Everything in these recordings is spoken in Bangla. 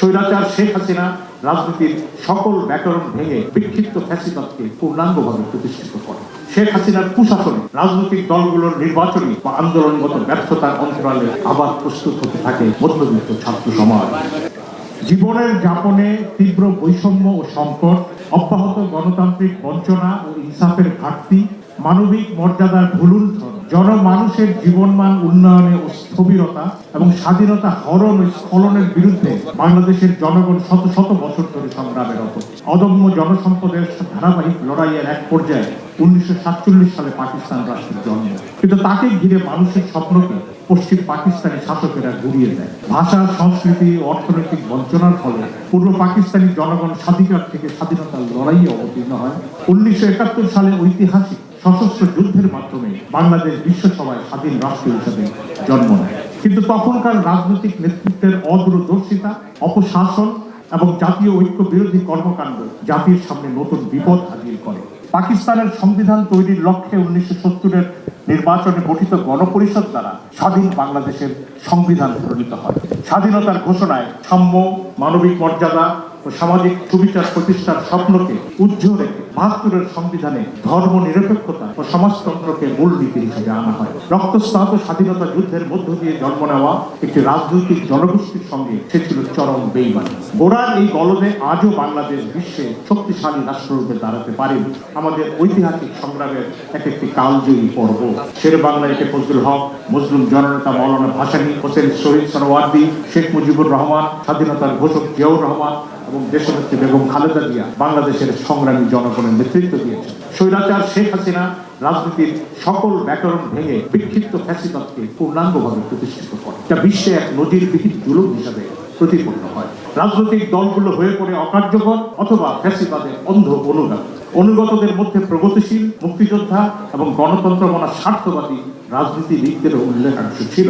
স্বৈরাচার শেখ হাসিনা রাজনীতির সকল ব্যাকরণ ভেঙে বিক্ষিপ্ত ফ্যাসিবাদকে পূর্ণাঙ্গভাবে প্রতিষ্ঠিত করে। শেখ হাসিনার কুশাসনে রাজনৈতিক দলগুলোর নির্বাচনী বা আন্দোলনগত ব্যর্থতার অন্তরালে আবার প্রস্তুত হতে থাকে মধ্যবিত্ত ছাত্র সমাজ। জীবনের যাপনে তীব্র বৈষম্য ও সংকট, অব্যাহত গণতান্ত্রিক বঞ্চনা ও ইনসাফের ঘাটতি, মানবিক মর্যাদার ভুলুণ্ঠন জনমানুষের জীবনমান উন্নয়নে স্থবিরতা এবং স্বাধীনতা হরণ স্খলনের বিরুদ্ধে বাংলাদেশের জনগণ শত শত বছর ধরে সংগ্রামেরত অদম্য জনসম্পদের ধারাবাহিক লড়াইয়ের এক পর্যায়ে উনিশশো সাতচল্লিশ সালে পাকিস্তান রাষ্ট্রের জন্ম। কিন্তু তাকে ঘিরে মানুষের স্বপ্নকে পশ্চিম পাকিস্তানি শাসকেরা ঘুরিয়ে দেয়। ভাষা, সংস্কৃতি অর্থনৈতিক বঞ্চনার ফলে পূর্ব পাকিস্তানি জনগণ স্বাধিকার থেকে স্বাধীনতার লড়াইয়ে অবতীর্ণ হয়। উনিশশো একাত্তর সালে ঐতিহাসিক সশস্ত্র যুদ্ধের মাধ্যমে বাংলাদেশ বিশ্বসভায় স্বাধীন রাষ্ট্র হিসেবে জন্ম নেয়। কিন্তু তখনকার রাজনৈতিক নেতৃত্বের অদূরদর্শিতা, অপশাসন এবং জাতীয় ঐক্য বিরোধী কর্মকাণ্ড জাতির সামনে নতুন বিপদ হাজির করে। পাকিস্তানের সংবিধান তৈরির লক্ষ্যে উনিশশো সত্তরের নির্বাচনে গঠিত গণপরিষদ দ্বারা স্বাধীন বাংলাদেশের সংবিধান প্রণীত হয়। স্বাধীনতার ঘোষণায় সাম্য, মানবিক মর্যাদা ও সামাজিক সুবিচার প্রতিষ্ঠার স্বপ্নকে উজ্জ্বল রেখে বাহাত্তরের সংবিধানে ধর্ম নিরপেক্ষতা ও সমাজতন্ত্রকে মূলনীতি হিসেবে আনা হয়। রক্তস্নাত স্বাধীনতা যুদ্ধের মধ্য দিয়ে জন্ম নেওয়া একটি রাজনৈতিক জনগোষ্ঠীর সঙ্গে সে ছিল চরম বেইমানি। গোড়ার এই গলদে আজও বাংলাদেশ বিশ্বে শক্তিশালী রাষ্ট্ররূপে দাঁড়াতে পারেন আমাদের ঐতিহাসিক সংগ্রামের এক একটি কালজয়ী পর্ব। শের বাংলা একে ফজলুল হক মুসলিম জননেতা মৌলানা ভাসানী হোসেন শহীদ সরওয়ার্দী শেখ মুজিবুর রহমান, স্বাধীনতার ঘোষক জিয়াউর রহমান এবং দেশনেত্রী বেগম খালেদা জিয়া বাংলাদেশের সংগ্রামী জনগণের নেতৃত্ব দিয়েছেন। স্বৈরাচার, শেখ হাসিনা রাজনীতির সকল ব্যাকরণ ভেঙে বিক্ষিপ্ত ফ্যাসিবাদকে পূর্ণাঙ্গভাবে প্রতিষ্ঠিত করে যা বিশ্বে এক নজিরবিহীন জুলুম হিসাবে প্রতিপন্ন হয়। রাজনৈতিক দলগুলো হয়ে পড়ে অকার্যকর অথবা ফ্যাসিবাদের অন্ধ অনুগামী। অনুগতদের মধ্যে প্রগতিশীল, মুক্তিযোদ্ধা এবং গণতন্ত্র মনা স্বার্থবাদী রাজনীতিবিদদেরও উল্লেখাংশ ছিল।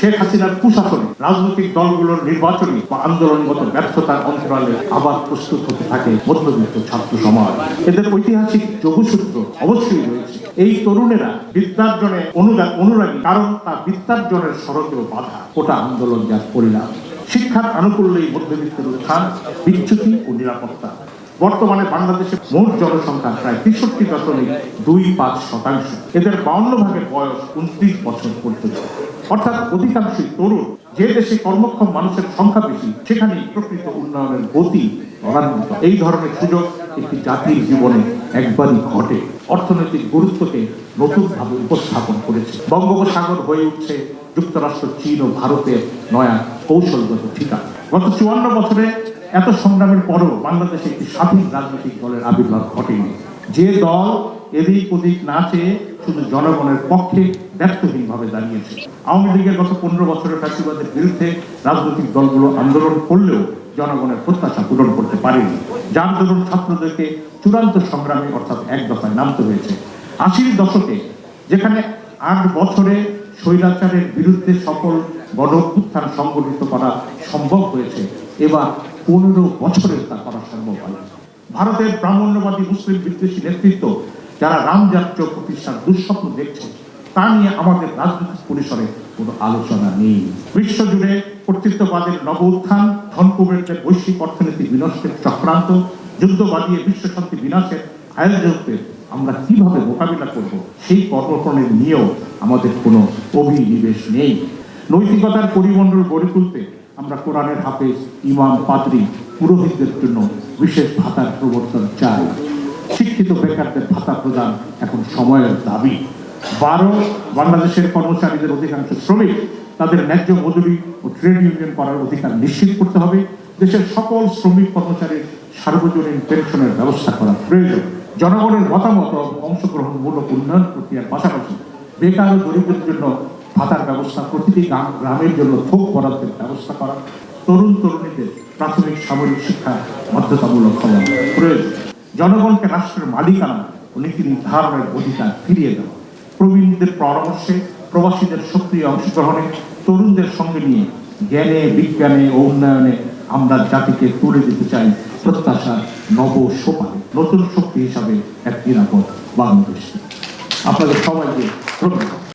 শেখ হাসিনার কুশাসনে, রাজনৈতিক দলগুলোর নির্বাচনী বা আন্দোলনগত ব্যর্থতার অন্তরালে আবার প্রস্তুত হতে থাকে মধ্যবিত্ত ছাত্র সমাজ। এদের ঐতিহাসিক যোগসূত্র অবশ্যই রয়েছে। এই তরুণেরা বিদ্যার্জনে অনুরা- অনুরাগী, কারণ তা বিদ্যার্জনের সড়কেও বাধা ওটা আন্দোলন যার পরিণাম। শিক্ষার আনুকূল্যেই মধ্যবিত্তের উত্থান, বিচ্যুতি ও নিরাপত্তা। বর্তমানে বাংলাদেশের মোট জনসংখ্যা প্রায় তেষট্টি দশমিক দুই পাঁচ শতাংশ। এদের বাউন্ন ভাগের বয়স উনত্রিশ বছর পর্যন্ত। অর্থাৎ অধিকাংশই তরুণ। যে দেশে কর্মক্ষম মানুষের সংখ্যা বেশি সেখানে প্রকৃত উন্নয়নের গতি ত্বরান্বিত। এই ধরনের সুযোগ একটি জাতির জীবনে একবারই ঘটে। অর্থনৈতিক গুরুত্বকে নতুনভাবে উপস্থাপন করেছে। বঙ্গোপসাগর হয়ে উঠছে যুক্তরাষ্ট্র, চীন ও ভারতের নয়া কৌশলগত ঠিকানা। গত চুয়ান্ন বছরে এত সংগ্রামের পরও বাংলাদেশে একটি স্বাধীন রাজনৈতিক দলের আবির্ভাব ঘটেনি। যে দল এদিক ওদিক না চেয়ে শুধু জনগণের পক্ষে ব্যর্থহীনভাবে দাঁড়িয়েছে। আওয়ামী লীগের গত পনেরো বছরের ফ্যাসিবাদের বিরুদ্ধে রাজনৈতিক দলগুলো আন্দোলন করলেও জনগণের প্রত্যাশা পূরণ করতে পারেনি। যার দরুন ছাত্রদেরকে চূড়ান্ত সংগ্রামে অর্থাৎ এক দফায় নামতে হয়েছে। আশির দশকে যেখানে আট বছরে স্বৈরাচারের বিরুদ্ধে সকল গণ উত্থান সংগঠিত করা সম্ভব হয়েছে, এবার পনেরো বছরে তা করা সম্ভব হয়। ভারতের ব্রাহ্মণ্যবাদী মুসলিম বিদ্বেষী নেতৃত্ব যারা রামযাত্র প্রতিষ্ঠার দুঃস্বপ্ন দেখছে, তা নিয়ে আমাদের রাজনৈতিক পরিসরে কোনো আলোচনা নেই। বিশ্বজুড়ে কর্তৃত্ববাদের নব উত্থান ধনকুবেরদের বৈশ্বিক অর্থনীতি বিনষ্টের চক্রান্ত যুদ্ধ বাদিয়ে বিশ্ব শান্তি বিনাশের আয়োজকদের আমরা কীভাবে মোকাবিলা করব, সেই কর্মক্রমের নিয়েও আমাদের কোনো অভিনিবেশ নেই। নৈতিকতার পরিমণ্ডল গড়ে তুলতে আমরা কোরআনের হাফেজ ইমাম, পাদ্রী, পুরোহিতদের জন্য বিশেষ ভাতার প্রবর্তন চাই। শিক্ষিত বেকারদের ভাতা প্রদান এখন সময়ের দাবি। বারো, বাংলাদেশের কর্মচারীদের অধিকাংশ শ্রমিক তাদের ন্যায্য মজুরি ও ট্রেড ইউনিয়ন করার অধিকার নিশ্চিত করতে হবে। দেশের সকল শ্রমিক কর্মচারীর সার্বজনীন পেনশনের ব্যবস্থা করা প্রয়োজন। জনগণের মতামত অংশগ্রহণমূলক উন্নয়ন প্রক্রিয়ার পাশাপাশি বেকার ও গরিবদের জন্য ভাতার ব্যবস্থা প্রতিটি গ্রাম- গ্রামের জন্য থোক বরাদ্দের ব্যবস্থা করা। তরুণ তরুণীদের প্রাথমিক সামরিক শিক্ষা বাধ্যতামূলক হওয়া প্রয়োজন। জনগণকে রাষ্ট্রের মালিকানা ও নীতি নির্ধারণের অধিকার ফিরিয়ে দেওয়া। প্রবীণদের পরামর্শে প্রবাসীদের সক্রিয় অংশগ্রহণে তরুণদের সঙ্গে নিয়ে জ্ঞানে, বিজ্ঞানে ও উন্নয়নে আমরা জাতিকে তুলে দিতে চাই প্রত্যাশার নব সোপানে। নতুন শক্তি হিসাবে এক নিরাপদ বাংলাদেশ। আপনাদের সবাইকে ধন্যবাদ।